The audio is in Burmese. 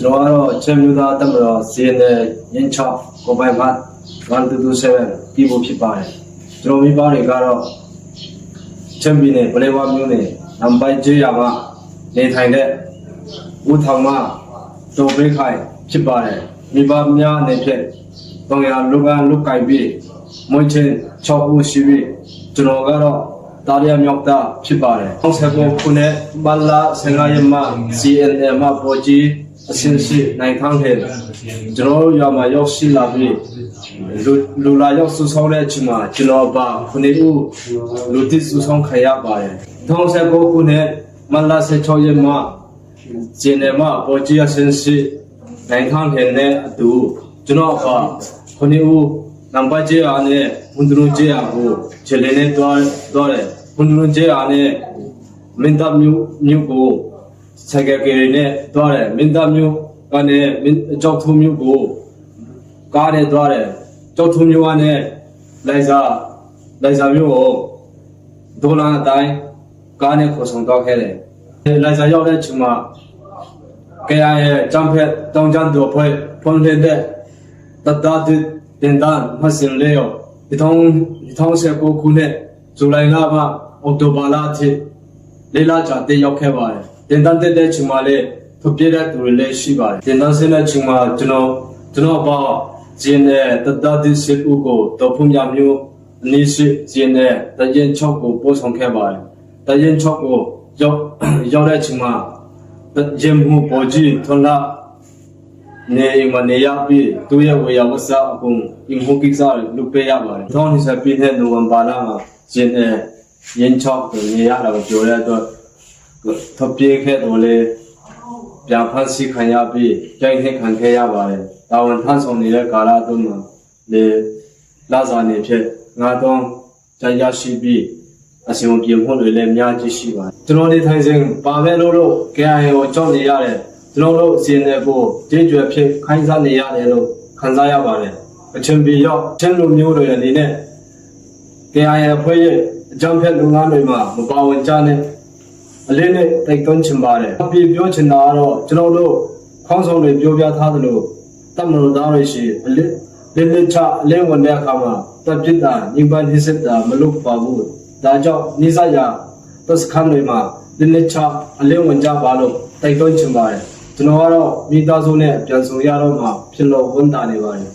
ကျွန်တော်ကတော့ချက်မျိုးသားတက်မတော်စီရင်တဲ့ရင်းချောက်ကိုပိုင်မတ်1227ပြည်ဖို့ဖြစ်ပါတယ်ကျွန်တော်မိဘတွေကတော့ချက်ပြည်နယ်ပလဲဝါမျိုးနယ်နံပါတ်ကျေးရွာမှာနေထိုင်တဲ့ဦးထောင်မတော်ပေးခိုင်ဖြစ်ပါတယ်မိဘများအနေဖြင့်တောင်ရလူကလူကိုင်ပြီးမွေးချင်း6ဦးရှိပြီးကျွန်တော်ကတော့တာရရမြောက်တာဖြစ်ပါတယ်။69ခုနှစ်မလာ15ရက်မှ CNM မှာပေါ်ကြီး အစင်းရှိနိုင်ထမ်းဟဲ့ကျွန်တော်တို့ရွာမှာရောက်ရှိလာပြီးလူလူလာရောက်စုဆောင်းတဲ့အချိန်မှာကျွန်တော်ပါခုနှစ်ဦးလူတစ်စုဆောင်းခံရပါတယ်1969ခုနှစ်မလာ16ရက်မှ CNM မှာပေါ်ကြီးအစင်းရှိနိုင်ထမ်းဟဲ့နဲ့အတူကျွန်တော်ပါခုနှစ်ဦးနံပါတ်ကျေအားနဲ့ဝန်ဒရုကျေအားကိုခြေလင်းနဲ့တွားတွားတယ်ဝန်ဒရုကျေအားနဲ့မင်းတပ်မျိုးမျိုးကို ဆိုင်ကယ်ကလေးနဲ့သွားတယ်မင်းသားမျိုးကနေမင်းကြောက်ထုံးမျိုးကိုကားနဲ့သွားတယ်ကြောက်ထုံးမျိုးကနေလိုက်စားလိုက်စားမျိုးကိုဒေါ်လာအတိုင်းကားနဲ့ခေါ်ဆောင်တော့ခဲ့တယ်လိုက်စားရောက်တဲ့အချိန်မှာကဲရရဲ့ចောင်းဖက်တောင်ကျန်းတော်ဖွဲ့ဖွင့်တဲ့တတတ်တင်တန်မစင်လေယောဒီထောင်းဒီထောင်းဆက်ကိုခုနဲ့ဇူလိုင်လကအော်တိုဘာလအထိလေးလာချာတက်ရောက်ခဲ့ပါတယ် တင်တန်းတက်တဲ့ချိန်မှာလည်းဖပြည့်တဲ့သူတွေလည်းရှိပါတယ်တင်တန်းဆင်းတဲ့ချိန်မှာကျွန်တော်ကျွန်တော်ပါဇင်းတဲ့တတတိစစ်ဦးကိုတော်ဖုံရမျိုးအနည်းရှိဇင်းတဲ့တရင်6ကိုပို့ဆောင်ခဲ့ပါတယ်တရင်6ကိုရောက်ရောက်တဲ့ချိန်မှာတရင်မှုပေါ်ကြီးထွန်းလာနေအိမ်မှာနေရပြီးသူ့ရဲ့ဝေယဝဆအကုန်အင်ဟုတ်ကိစ္စတွေလုပ်ပေးရပါတယ်။ထောင်းနေစပြည့်တဲ့နိုဝင်ဘာလမှာဇင်းတဲ့ရင်ချောက်ကိုနေရတာကိုပြောတဲ့အတွက် ထပ်ပြေးခဲ့တော့လေပြန်ဖန်ဆီးခံရပြီးကြိုက်ခဲ့ခံခဲ့ရပါတယ်။တာဝန်ထမ်းဆောင်နေတဲ့ကာလအတွင်းမှာလေလာစာနေဖြစ်ငါတော့ကြာရရှိပြီးအစီအမံပြေမှုတွေလည်းအများကြီးရှိပါတယ်။ကျွန်တော်နေထိုင်စဉ်ပါပဲလို့လို့ KIA ကိုကြောက်နေရတယ်ကျွန်တော်တို့အစီအစဉ်ကိုကြေးကြွယ်ဖြစ်ခိုင်းစားနေရတယ်လို့ခံစားရပါတယ်။အချင်းပြည်ရောက်ချင်းလူမျိုးတွေအနေနဲ့ KIA အဖွဲ့ရဲ့အကြောင်းဖက်လုပ်ငန်းတွေမှာမပါဝင်ကြနဲ့ အလေးနဲ့တိုက်တွန်းချင်ပါတယ်။အပြပြောချင်တာကတော့ကျွန်တော်တို့ခေါင်းဆောင်တွေပြောပြထားသလိုတမန်တော်သားတွေရှိအလေးလေးလေးချအလေးဝင်တဲ့အခါမှာတပ်ပြစ်တာညီပန်းဒီစစ်တာမလုပ်ပါဘူး။ဒါကြောင့်နိစ္စရာပတ်စခန်းတွေမှာလေးလေးချအလေးဝင်ကြပါလို့တိုက်တွန်းချင်ပါတယ်။ကျွန်တော်ကတော့မိသားစုနဲ့ပြန်ဆောင်ရတော့မှဖြစ်လို့ဝန်တာနေပါတယ်